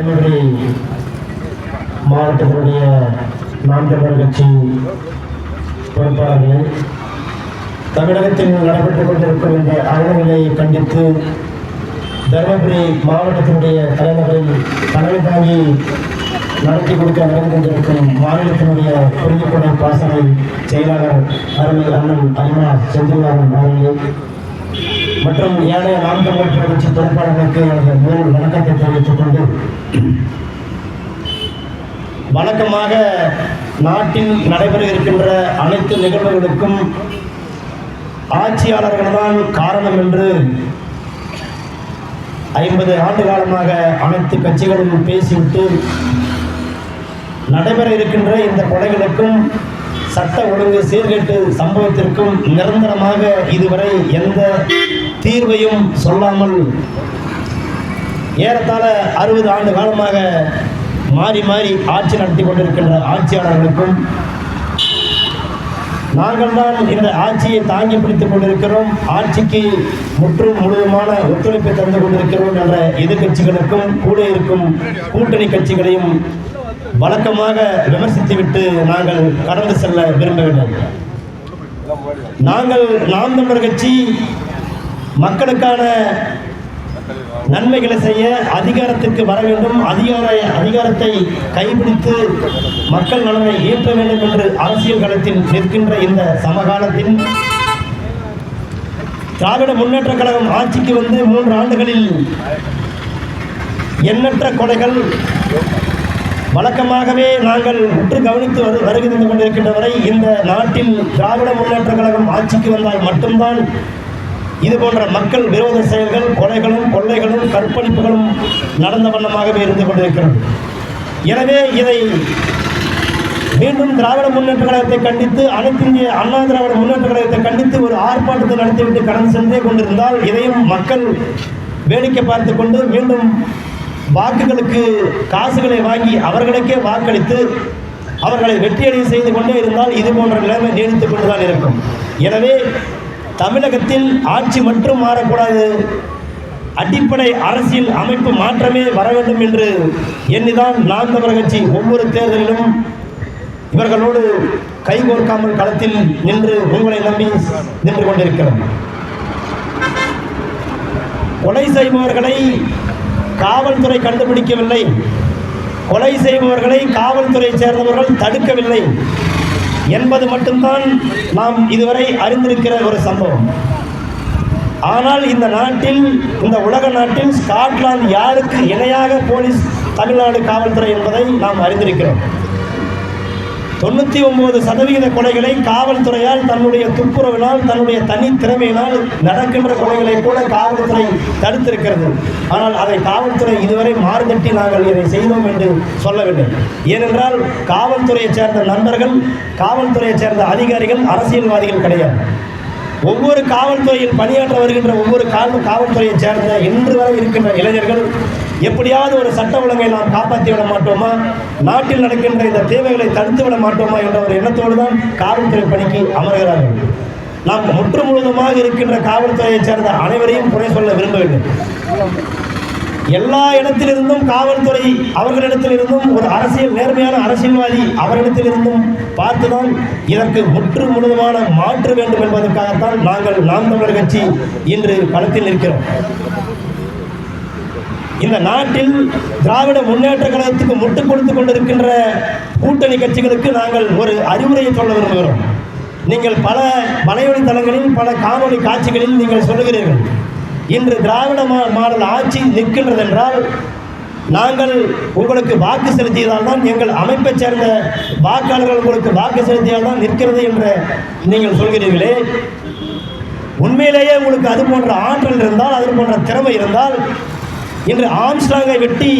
தருமபுரி மாவட்டத்தினுடைய நாம் தமிழர் கட்சி பொறுப்பாளர்கள் தமிழகத்தில் நடைபெற்றுக் கொண்டிருக்கும் இந்த கண்டித்து தருமபுரி மாவட்டத்தினுடைய தலைநகரில் தலைமை தாங்கி நடத்தி கொடுக்க நடந்து கொண்டிருக்கும் மாநிலத்தினுடைய புரிந்துகொடை பாசனை செயலாளர் அருள் அண்ணன் அனிமா செந்தில்நாதன் அவர்களே. மற்றும் ஏனைய நான்கு தமிழர் கட்சி பொறுப்பாளர்களுக்கு எனது முதல் வணக்கத்தை தெரிவித்துக் கொண்டு வழக்கமாக நாட்டில் நடைபெற இருக்கின்ற அனைத்து நிகழ்வுகளுக்கும் ஆட்சியாளர்கள்தான் காரணம் என்று ஐம்பது ஆண்டு காலமாக அனைத்து கட்சிகளும் பேசிவிட்டு நடைபெற இருக்கின்ற இந்த கொலைகளுக்கும் சட்ட ஒழுங்கு சீர்கேட்டு சம்பவத்திற்கும் நிரந்தரமாக இதுவரை எந்த தீர்வையும் சொல்லாமல் ஏறத்தாழ அறுபது ஆண்டு காலமாக மாறி மாறி ஆட்சி நடத்தி கொண்டிருக்கின்ற ஆட்சியாளர்களுக்கும் நாங்கள் தான் இந்த ஆட்சியை தாங்கி பிடித்துக் கொண்டிருக்கிறோம். ஆட்சிக்கு முற்றும் முழுவதுமான ஒத்துழைப்பை தந்து கொண்டிருக்கிறோம் என்ற எதிர்கட்சிகளுக்கும் கூட இருக்கும் கூட்டணி கட்சிகளையும் வழக்கமாக விமர்சித்துவிட்டு நாங்கள் கடந்து செல்ல விரும்பவில்லை. நாங்கள் நாம் தமிழர் கட்சி மக்களுக்கான நன்மைகளை செய்ய அதிகாரத்திற்கு வர வேண்டும். அதிகார அதிகாரத்தை கைப்பிடித்து மக்கள் நலனை ஏற்ற வேண்டும் என்று அரசியல் களத்தில் நிற்கின்ற இந்த சமகாலத்தில் திராவிட முன்னேற்ற கழகம் ஆட்சிக்கு வந்து மூன்று ஆண்டுகளில் எண்ணற்ற கொலைகள் வழக்கமாகவே நாங்கள் உற்று கவனித்து வரு வருகை தந்து கொண்டிருக்கின்ற வரை இந்த நாட்டில் திராவிட முன்னேற்ற கழகம் ஆட்சிக்கு வந்தால் மட்டும்தான் இது போன்ற மக்கள் விரோத செயல்கள் கொலைகளும் கொள்ளைகளும் கற்பழிப்புகளும் நடந்த வண்ணமாகவே இருந்து கொண்டிருக்கிறது. எனவே இதை மீண்டும் திராவிட முன்னேற்ற கழகத்தை கண்டித்து அனைத்து இந்திய அண்ணா திராவிட முன்னேற்ற கழகத்தை கண்டித்து ஒரு ஆர்ப்பாட்டத்தை நடத்திவிட்டு கடந்து சென்றே கொண்டிருந்தால் இதையும் மக்கள் வேடிக்கை பார்த்து கொண்டு மீண்டும் வாக்குகளுக்கு காசுகளை வாங்கி அவர்களுக்கே வாக்களித்து அவர்களை வெற்றியடைய செய்து கொண்டே இருந்தால் இது போன்ற நிலைமை நீடித்துக் கொண்டுதான் இருக்கும். எனவே தமிழகத்தில் ஆட்சி மட்டும் மாறக்கூடாது. அடிப்படை அரசியல் அமைப்பு மாற்றமே வர வேண்டும் என்று எண்ணிதான் நாம் தமிழர் கட்சி ஒவ்வொரு தேர்தலிலும் இவர்களோடு கைகோர்க்காமல் களத்தில் நின்று உங்களை நம்பி நின்று கொண்டிருக்கிறோம். கொலை செய்பவர்களை காவல்துறை கண்டுபிடிக்கவில்லை. கொலை செய்பவர்களை காவல்துறை சேர்ந்தவர்கள் தடுக்கவில்லை. என்பது மட்டும்தான் நாம் இதுவரை அறிந்திருக்கிற ஒரு சம்பவம். ஆனால் இந்த நாட்டில் இந்த உலக நாட்டில் ஸ்காட்லாந்து யாருக்கு இணையாக போலீஸ் தமிழ்நாடு காவல்துறை என்பதை நாம் அறிந்திருக்கிறோம். தொண்ணூற்றி ஒன்பது சதவிகித கொலைகளை காவல்துறையால் தன்னுடைய துப்புரவினால் தன்னுடைய தனி திறமையினால் நடக்கின்ற கொலைகளை கூட காவல்துறை தடுத்திருக்கிறது. ஆனால் அதை காவல்துறை இதுவரை மாறுதட்டி நாங்கள் இதை செய்தோம் என்று சொல்லவில்லை. ஏனென்றால் காவல்துறையைச் சேர்ந்த நண்பர்கள் காவல்துறையைச் சேர்ந்த அதிகாரிகள் அரசியல்வாதிகள் கிடையாது. ஒவ்வொரு காவல்துறையில் பணியாற்ற வருகின்ற ஒவ்வொரு காவல் காவல்துறையைச் சேர்ந்த இன்று வரை இருக்கின்ற இளைஞர்கள் எப்படியாவது ஒரு சட்ட ஒழுங்கை நாம் காப்பாற்றி விட மாட்டோமா? நாட்டில் நடக்கின்ற இந்த தேவைகளை தடுத்து விட மாட்டோமா என்ற ஒரு எண்ணத்தோடு தான் காவல்துறை பணிக்கு அமர்கிறார்கள். நாம் முற்று முழுவதுமாக இருக்கின்ற காவல்துறையைச் சேர்ந்த அனைவரையும் குறை சொல்ல விரும்பவில்லை. எல்லா இடத்திலிருந்தும் காவல்துறை அவர்களிடத்திலிருந்தும் ஒரு அரசியல் நேர்மையான அரசியல்வாதி அவர்களிடத்திலிருந்தும் பார்த்துதான் இதற்கு முற்று முழுதுமான மாற்று வேண்டும் என்பதற்காகத்தான் நாங்கள் நாம் தமிழர் கட்சி இன்று களத்தில் நிற்கிறோம். இந்த நாட்டில் திராவிட முன்னேற்ற கழகத்துக்கு முட்டுக் கொடுத்து கொண்டிருக்கின்ற கூட்டணி கட்சிகளுக்கு நாங்கள் ஒரு அறிவுரையை சொல்ல விரும்புகிறோம். நீங்கள் பல வலையொலி தளங்களில் பல காணொலி காட்சிகளில் நீங்கள் சொல்லுகிறீர்கள். இன்று திராவிட மா மாடல் ஆட்சி நிற்கின்றது என்றால் நாங்கள் உங்களுக்கு வாக்கு செலுத்தியதால் தான் எங்கள் அமைப்பைச் சேர்ந்த வாக்காளர்கள் உங்களுக்கு வாக்கு செலுத்தியால் தான் நிற்கிறது என்று நீங்கள் சொல்கிறீர்களே. உண்மையிலேயே உங்களுக்கு அது போன்ற ஆற்றல் இருந்தால் அது போன்ற திறமை இருந்தால் இன்று ஆம்ஸ்டாங்கை வெட்டி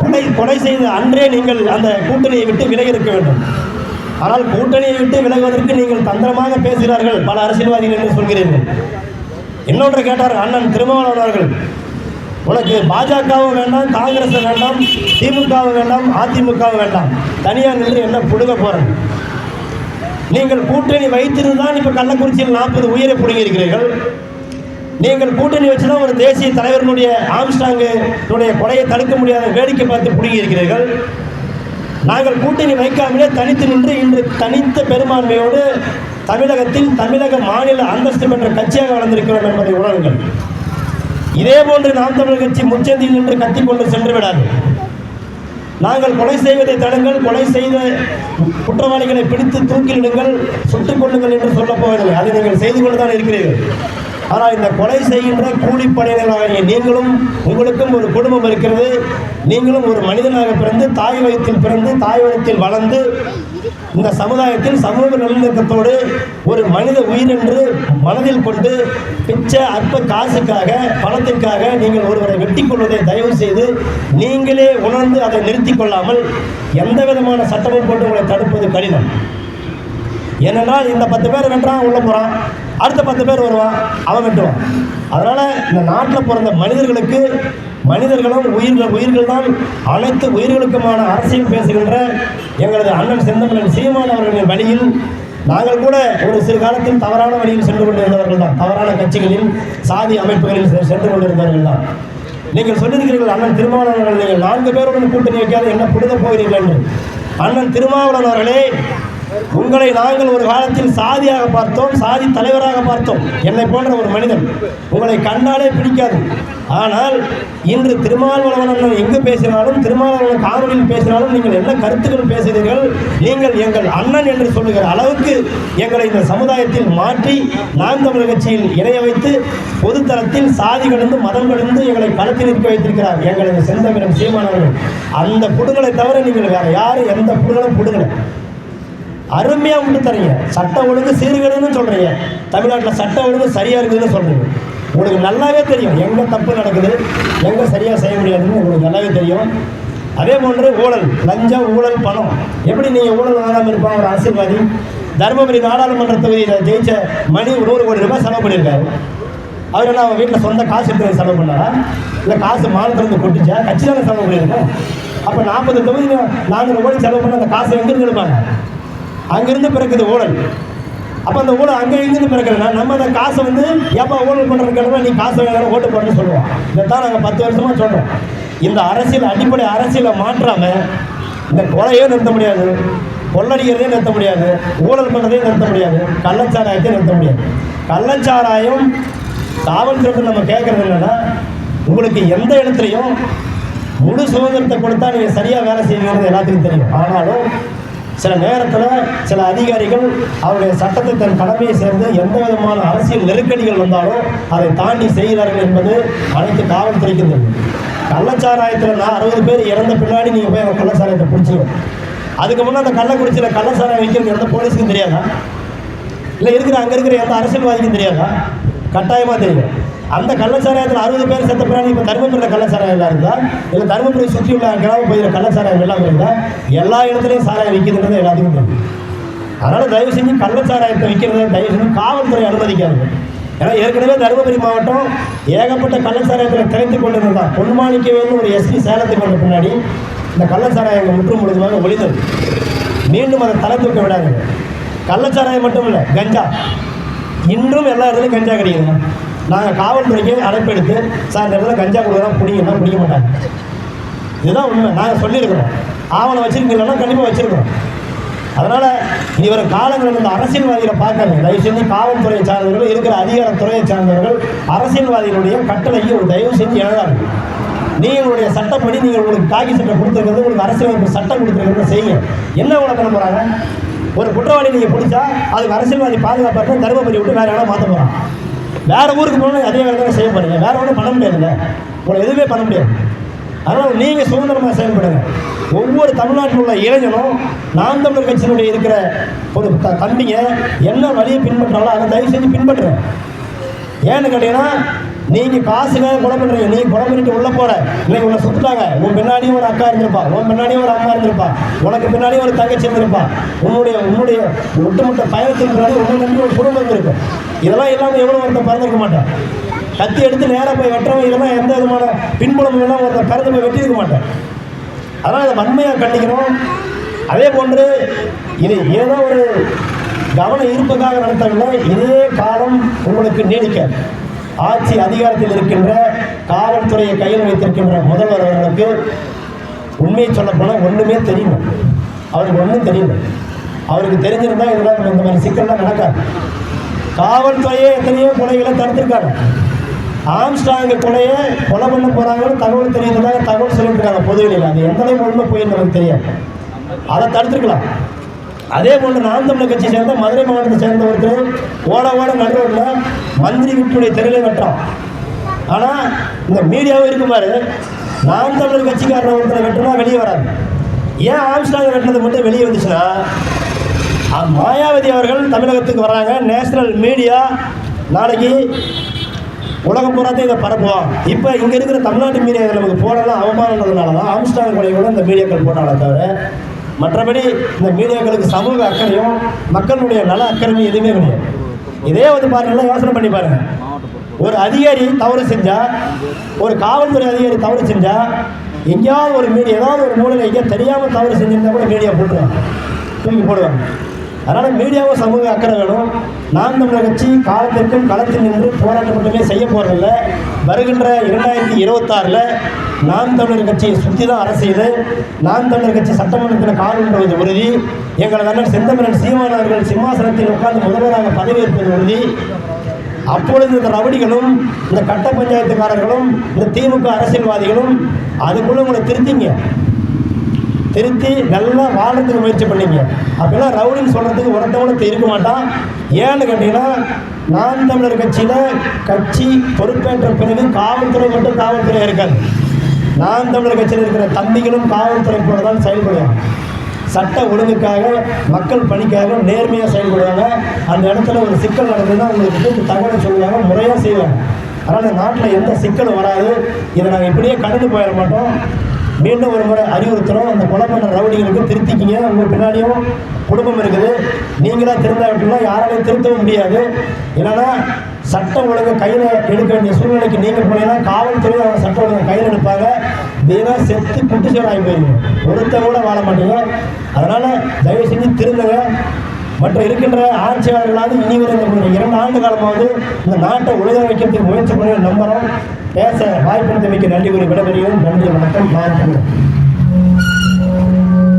கொலை கொலை செய்த அன்றே நீங்கள் அந்த கூட்டணியை விட்டு விலகி இருக்க வேண்டும். ஆனால் கூட்டணியை விட்டு விலகுவதற்கு நீங்கள் தந்திரமாக பேசுகிறார்கள் பல அரசியல்வாதிகள் என்று சொல்கிறீர்கள். இன்னொன்று கேட்டார் அண்ணன் திருமாவளவன் அவர்கள். உனக்கு பாஜகவும் வேண்டாம் காங்கிரஸ் வேண்டாம் திமுகவும் வேண்டாம் அதிமுகவும் வேண்டாம். தனியார் நின்று என்ன புடுங்க போறேன் நீங்கள் கூட்டணி வைத்திருந்தான் இப்போ கள்ளக்குறிச்சியில் நாற்பது உயிரை பிடுங்கியிருக்கிறீர்கள். நீங்கள் கூட்டணி வச்சு தான் ஒரு தேசிய தலைவரினுடைய ஆம்ஸ்டாங்குடைய கொலையை தடுக்க முடியாத வேடிக்கை பார்த்து பிடுங்கி இருக்கிறீர்கள் நாங்கள் கூட்டணி வைக்காமலே தனித்து நின்று இன்று தனித்த பெரும்பான்மையோடு தமிழகத்தில் தமிழக மாநில அந்தஸ்து பெற்ற கட்சியாக வளர்ந்திருக்கிறோம் என்பதை உணருங்கள். இதே போன்று நாம் தமிழர் கட்சி முச்சந்தியில் நின்று கத்திக்கொண்டு சென்று விடாது. நாங்கள் கொலை செய்வதை தடுங்கள் கொலை செய்த குற்றவாளிகளை பிடித்து தூக்கிலிடுங்கள் சுட்டுக் கொள்ளுங்கள் என்று சொல்லப் போவதில்லை. அதை நீங்கள் செய்து கொண்டு தான் இருக்கிறீர்கள். ஆனால் இந்த கொலை செய்கின்ற கூலிப்படையினராகிய நீங்களும் உங்களுக்கும் ஒரு குடும்பம் இருக்கிறது. நீங்களும் ஒரு மனிதனாக பிறந்து தாய் வயத்தில் பிறந்து தாய் வயத்தில் வளர்ந்து இந்த சமுதாயத்தில் சமூக நல்லிணக்கத்தோடு ஒரு மனித உயிர் என்று மனதில் கொண்டு பிச்சை அற்ப காசுக்காக பணத்திற்காக நீங்கள் ஒருவரை வெட்டி கொள்வதை தயவு செய்து நீங்களே உணர்ந்து அதை நிறுத்தி கொள்ளாமல் எந்த விதமான சட்டமும் போட்டு உங்களை தடுப்பது கடினம். ஏனென்றால் இந்த பத்து பேர் வென்றான் உள்ள போகிறான் அடுத்த பத்து பேர் வருவான் அவன் வெட்டுவான். அதனால் இந்த நாட்டில் பிறந்த மனிதர்களுக்கு மனிதர்களும் உயிர்கள் உயிர்கள் தான் அனைத்து உயிர்களுக்குமான அரசியல் பேசுகின்ற எங்களது அண்ணன் செந்தமிழன் சீமான் அவர்களின் வழியில் நாங்கள் கூட ஒரு சிறு காலத்தில் தவறான வழியில் சென்று கொண்டிருந்தவர்கள் தான். தவறான கட்சிகளில் சாதி அமைப்புகளில் செ- சென்று கொண்டிருந்தவர்கள் தான். நீங்கள் சொல்லியிருக்கிறீர்கள் அண்ணன் திருமாவளவன் அவர்கள் நீங்கள் நான்கு பேருடன் கூட்டணி வைக்காத என்ன புடுத போகிறீர்கள்? என்று. அண்ணன் திருமாவளவன் அவர்களே உங்களை நாங்கள் ஒரு காலத்தில் சாதியாக பார்த்தோம் சாதி தலைவராக பார்த்தோம். என்னை போன்ற ஒரு மனிதன் உங்களை கண்டாலே பிடிக்காது. ஆனால் இன்று திருமாவளவன் எங்கு பேசினாலும் திருமாவளவன் காணொலியில் பேசினாலும் நீங்கள் என்ன கருத்துக்கள் பேசுகிறீர்கள்? நீங்கள் எங்கள் அண்ணன் என்று சொல்லுகிற அளவுக்கு எங்களை இந்த சமுதாயத்தில் மாற்றி நாம் தமிழர் கட்சியில் இணைய வைத்து பொதுத்தளத்தில் சாதி கடந்து மதம் கடந்து எங்களை களத்தில் நிற்க வைத்திருக்கிறார் எங்களது செந்தமிழன் சீமானவர்கள் அந்த புடுகளை தவிர நீங்கள் வேற யாரும் எந்த புடுகளும் புடுங்கலை. அருமையாக விட்டு தரீங்க. சட்ட ஒழுங்கு சீர்கேடுன்னு சொல்கிறீங்க தமிழ்நாட்டில் சட்ட ஒழுங்கு சரியாக இருக்குதுன்னு சொல்கிறீங்க உங்களுக்கு நல்லாவே தெரியும். எங்கே தப்பு நடக்குது எங்கே சரியாக செய்ய முடியாதுன்னு உங்களுக்கு நல்லாவே தெரியும். அதே போன்று ஊழல் லஞ்சம் ஊழல் பணம். எப்படி நீங்கள் ஊழல் வாங்காமல் இருப்பாங்க ஒரு அரசியல்வாதி? தருமபுரி நாடாளுமன்ற தொகுதியில் ஜெயிச்ச மணி நூறு கோடி ரூபாய் செலவு பண்ணியிருக்காரு. அவர் என்ன அவன் வீட்டில் சொந்த காசு எடுத்து செலவு பண்ணாரா? இல்லை காசு மாநிலத்திலிருந்து கொட்டுச்சா? கட்சி தானே செலவு பண்ணியிருக்கேன் அப்போ நாற்பது தொகுதியில் நானூறு கோடி செலவு பண்ண அந்த காசு எங்கிருந்து எடுப்பாங்க? அங்கிருந்து பிறக்குது ஊழல். அப்போ அந்த ஊழல் அங்கே இருந்து பிறக்கிறனா நம்ம அந்த காசை வந்து ஏப்பா ஊழல் பண்ணுறதுக்கு நீ காசு வேணும் ஓட்டு போடுறேன்னு சொல்லுவோம். இதைத்தான் நாங்கள் பத்து வருஷமாக சொல்கிறோம் இந்த அரசியல் அடிப்படை அரசியலை மாற்றாம இந்த கொலையே நிறுத்த முடியாது. கொள்ளடிக்கிறதே நிறுத்த முடியாது. ஊழல் பண்ணுறதே நிறுத்த முடியாது. கள்ளச்சாராயத்தையும் நிறுத்த முடியாது. கள்ளச்சாராயம் காவல்துறைக்கு நம்ம கேட்குறது என்னென்னா உங்களுக்கு எந்த இடத்துலையும் முழு சுதந்திரத்தை கொடுத்தா நீங்கள் சரியாக வேலை செய்யுங்கிறது எல்லாத்துக்கும் தெரியும். ஆனாலும் சில நேரத்தில் சில அதிகாரிகள் அவருடைய சட்டத்தை தன் கடமையை சேர்ந்து எந்த விதமான அரசியல் நெருக்கடிகள் வந்தாலும் அதை தாண்டி செய்கிறார்கள் என்பது அனைத்து காவல்துறைக்கும் தெரியும். கள்ளச்சாராயத்தில் நான் அறுபது பேர் இறந்த பின்னாடி நீங்கள் போய் அவங்க கள்ளச்சாராயத்தை பிடிச்சிருவோம் அதுக்கு முன்னே அந்த கள்ளக்குறிச்சியில் கள்ளச்சாராயம் வைக்கிறது எந்த போலீஸுக்கும் தெரியாதா? இல்லை இருக்கிற அங்கே இருக்கிற எந்த அரசியல்வாதிக்கும் தெரியாதா? கட்டாயமாக தெரியும். அந்த கள்ளச்சாராயத்தில் அறுபது பேர் செத்த பின்னாடி இப்போ தருமபுரியில் கள்ளச்சாராயம் எல்லாம் இருந்தால் இல்லை தருமபுரி சுற்றி உள்ள கிராம பகுதியில் கள்ளச்சாராயம் எல்லாம் இருந்தால் எல்லா இடத்துலையும் சாராயம் விற்கிறதுன்றது எல்லாத்துக்கும் தெரியும் அதனால் தயவு செஞ்சு கள்ளச்சாராயத்தை விற்கிறத தயவு செஞ்சு காவல்துறை அனுமதிக்காது. ஏன்னா ஏற்கனவே தருமபுரி மாவட்டம் ஏகப்பட்ட கள்ளச்சாராயத்தில் திரைத்து கொண்டு இருந்தான் வேண்டும் ஒரு எஸ்பி சேலத்துக்கு வந்த பின்னாடி இந்த கள்ளச்சாராயம் முற்று முழுதுமாக ஒளிந்தது. மீண்டும் அதை தலை தூக்க விடாது கள்ளச்சாராயம் மட்டும் இல்லை கஞ்சா. இன்றும் எல்லா இடத்துலையும் கஞ்சா கிடைக்குதுங்க. நாங்கள் காவல்துறைக்கு அழைப்பெடுத்து சார் இந்த இடத்துல கஞ்சா கொடுக்குறோம் பிடிக்கணும் பிடிக்க மாட்டாங்க இதுதான் உண்மை. நாங்கள் சொல்லியிருக்கிறோம். ஆவணம் வச்சிருக்கீங்கன்னா கண்டிப்பாக வச்சிருக்கிறோம். அதனால் இனி வரும் காலங்களில் இந்த அரசியல்வாதிகளை பார்க்காங்க தயவு செஞ்சு காவல்துறையை சார்ந்தவர்கள் இருக்கிற அதிகாரத்துறையை சார்ந்தவர்கள் அரசியல்வாதிகளுடைய கட்டளைக்கு ஒரு தயவு செஞ்சு எழுதாங்க. நீங்களுடைய சட்டப்படி நீங்கள் உங்களுக்கு காக்கி சட்டம் கொடுத்துருக்கிறது உங்களுக்கு அரசியலமைப்பு சட்டம் கொடுத்துருக்கிறது செய்யுங்க. என்ன உலகம் போகிறாங்க ஒரு குற்றவாளி நீங்கள் பிடிச்சா அதுக்கு அரசியல்வாதி பாதுகாப்பாக தருமபுரி விட்டு வேறு யாராவது மாற்ற போகிறான் வேற ஊருக்கு போனாலும் அதே வேலை தான் செய்ய போறீங்க. வேற ஒன்றும் பண்ண முடியாதுங்க உங்களை எதுவுமே பண்ண முடியாது. அதனால் நீங்கள் சுதந்திரமாக செயல்படுங்க. ஒவ்வொரு தமிழ்நாட்டில் உள்ள இளைஞனும் நாம் தமிழர் கட்சியினுடைய இருக்கிற ஒரு த- தம்பிங்க என்ன வழியை பின்பற்றாலும் அதை தயவு செஞ்சு பின்பற்றுறேன் ஏன்னு கேட்டீங்கன்னா நீங்கள் காசுக்காக கொலை பண்றீங்க நீ கொலை பண்ணிட்டு உள்ளே போகிற இன்னைக்கு உன்னை சுத்துட்டாங்க. உன் பின்னாடியும் ஒரு அக்கா இருந்திருப்பா. உன் பின்னாடியும் ஒரு அம்மா இருந்திருப்பா. உனக்கு பின்னாடியும் ஒரு தங்கச்சி இருந்திருப்பா. உன்னுடைய உன்னுடைய ஒட்டுமொத்த பயணத்தின் பின்னாடி உன்னை நம்பி ஒரு குடும்பம் இருக்கு இதெல்லாம் இல்லாமல் எவ்வளோ ஒருத்தன் பிறந்திருக்க மாட்டான். கத்தி எடுத்து நேராக போய் வெட்டுறவன் இதெல்லாம் எந்த விதமான பின்புலம் எல்லாம் ஒருத்தன் பிறந்து போய் வெட்டியிருக்க மாட்டேன். அதனால் இதை வன்மையாக கண்டிக்கணும். அதே போன்று இது ஏதோ ஒரு கவனம் இருப்பதாக நடத்தவில்லை. இதே காலம் உங்களுக்கு நீடிக்காது ஆட்சி அதிகாரத்தில் இருக்கின்ற காவல்துறையை கையில் வைத்திருக்கின்ற முதல்வர் அவர்களுக்கு உண்மையை சொல்லப்போனால் ஒன்றுமே தெரியல அவருக்கு ஒன்றும் தெரியல அவருக்கு தெரிஞ்சிருந்தா இதெல்லாம் இந்த மாதிரி சிக்கல்லாம் நடக்காது. காவல்துறையே எத்தனையோ கொலைகளை தடுத்திருக்காங்க. ஆம்ஸ்டாங்க கொலையை கொலை பண்ண போகிறாங்கன்னு தகவல் தெரியுதுனால தகவல் சொல்லிட்டு இருக்காங்க பொதுவெளியில். அது எந்த அளவுக்கு உண்மை நமக்கு தெரியாது. அதை தடுத்துருக்கலாம். அதே போன்று நாம் தமிழர் கட்சியை சேர்ந்த மதுரை மாவட்டத்தை சேர்ந்த ஒருத்தர் ஓட ஓட நடுரோட்டில் மந்திரி வீட்டுடைய தெருளை வெட்டான் ஆனால் இந்த மீடியாவும் இருக்குமாறு நான் நாம் தமிழர் கட்சிக்காரர் ஒருத்தரை வெட்டினா வெளியே வராது. ஏன் ஆம்ஸ்டாங் வெட்டினது மட்டும் வெளியே வந்துச்சுன்னா மாயாவதி அவர்கள் தமிழகத்துக்கு வராங்க. நேஷனல் மீடியா நாளைக்கு உலகம் பூராத்தையும் இதை பரப்புவோம் இப்போ இங்கே இருக்கிற தமிழ்நாட்டு மீடியா நமக்கு போடலாம் அவமானன்றதுனால தான் ஆம்ஸ்டாங் கொலை கூட இந்த மீடியாக்கள் போனால தவிர மற்றபடி இந்த மீடியாக்களுக்கு சமூக அக்கறையும் மக்களுடைய நல அக்கறையும் எதுவுமே கிடையாது. இதே வந்து பாருங்களா யோசனை பண்ணி பாருங்க. ஒரு அதிகாரி தவறு செஞ்சா ஒரு காவல்துறை அதிகாரி தவறு செஞ்சா எங்கேயாவது ஒரு மீடியா ஏதாவது ஒரு மூலையில் எங்கேயா தெரியாமல் தவறு செஞ்சிருந்தா கூட மீடியா போட்டுருவாங்க. தூக்கி போடுவாங்க. அதனால் மீடியாவும் சமூக அக்கறை வேணும் நாம் தமிழர் கட்சி காலத்திற்கும் களத்தில் நின்று போராட்டம் மட்டுமே செய்ய போகிறதில்ல வருகின்ற இரண்டாயிரத்தி இருபத்தாறில் நாம் தமிழர் கட்சியை சுற்றி தான் அரசியல் நாம் தமிழர் கட்சி சட்டமன்றத்தில் காணுன்றது உறுதி. எங்களது அண்ணன் செந்தமிழன் சீமான் அவர்கள் சிம்மாசனத்தில் உட்கார்ந்து முதல்வராக பதவியேற்பது உறுதி. அப்பொழுது இந்த ரவுடிகளும் இந்த கட்ட பஞ்சாயத்துக்காரர்களும் இந்த திமுக அரசியல்வாதிகளும் அதுக்குள்ளே உங்களை திருத்திங்க. திருத்தி நல்லா வாழ்றதுக்கு முயற்சி பண்ணீங்க. அப்பெல்லாம் ரவுடின்னு சொல்கிறதுக்கு ஒருத்தவனுக்கு இருக்க மாட்டான். ஏன்னு கேட்டிங்கன்னா நான் தமிழர் கட்சியில் கட்சி பொறுப்பேற்ற பிறகு காவல்துறை மட்டும் காவல்துறை இருக்காது. நான் தமிழர் கட்சியில் இருக்கிற தம்பிகளும் காவல்துறை போல தான் செயல்படுவாங்க. சட்ட ஒழுங்குக்காக மக்கள் பணிக்காக நேர்மையாக செயல்படுவாங்க. அந்த இடத்துல ஒரு சிக்கல் நடந்ததுன்னா உங்களுக்கு தகவலை சொல்லுவாங்க முறையாக செய்வாங்க. அதனால் இந்த நாட்டில் எந்த சிக்கலும் வராது. இதை நாங்கள் இப்படியே கடந்து போயிட மாட்டோம். மீண்டும் ஒரு முறை அறிவுறுத்துறோம். அந்த கொலை பண்ண ரவுடிகளுக்கு திருத்திக்கிங்க. உங்கள் பின்னாடியும் குடும்பம் இருக்குது. நீங்களாக திருந்தாவிட்டுனா யாராலையும் திருத்தவும் முடியாது. என்னன்னா சட்டம் ஒழுங்கு கையில் எடுக்க வேண்டிய சூழ்நிலைக்கு நீங்கள் போனீங்கன்னா காவல்துறை அவங்க சட்டம் ஒழுங்கு கையில் எடுப்பாங்க. வீணா செத்து குட்டிச்சோர் ஆகி போயிருங்க ஒருத்தர் கூட வாழ மாட்டீங்க. அதனால் தயவு செஞ்சு திருந்துங்க. மற்ற இருக்கின்ற ஆட்சியாளர்களாவது இனி வரும் இரண்டு ஆண்டு காலமாவது இந்த நாட்டை ஒழுங்காக வைக்கிறதுக்கு முயற்சி பண்ணி நம்புகிறோம் பேச வாய்ப்பு மிக்க நன்றி கூறி விடைபெறுகிறோம் நன்றி வணக்கம். நான்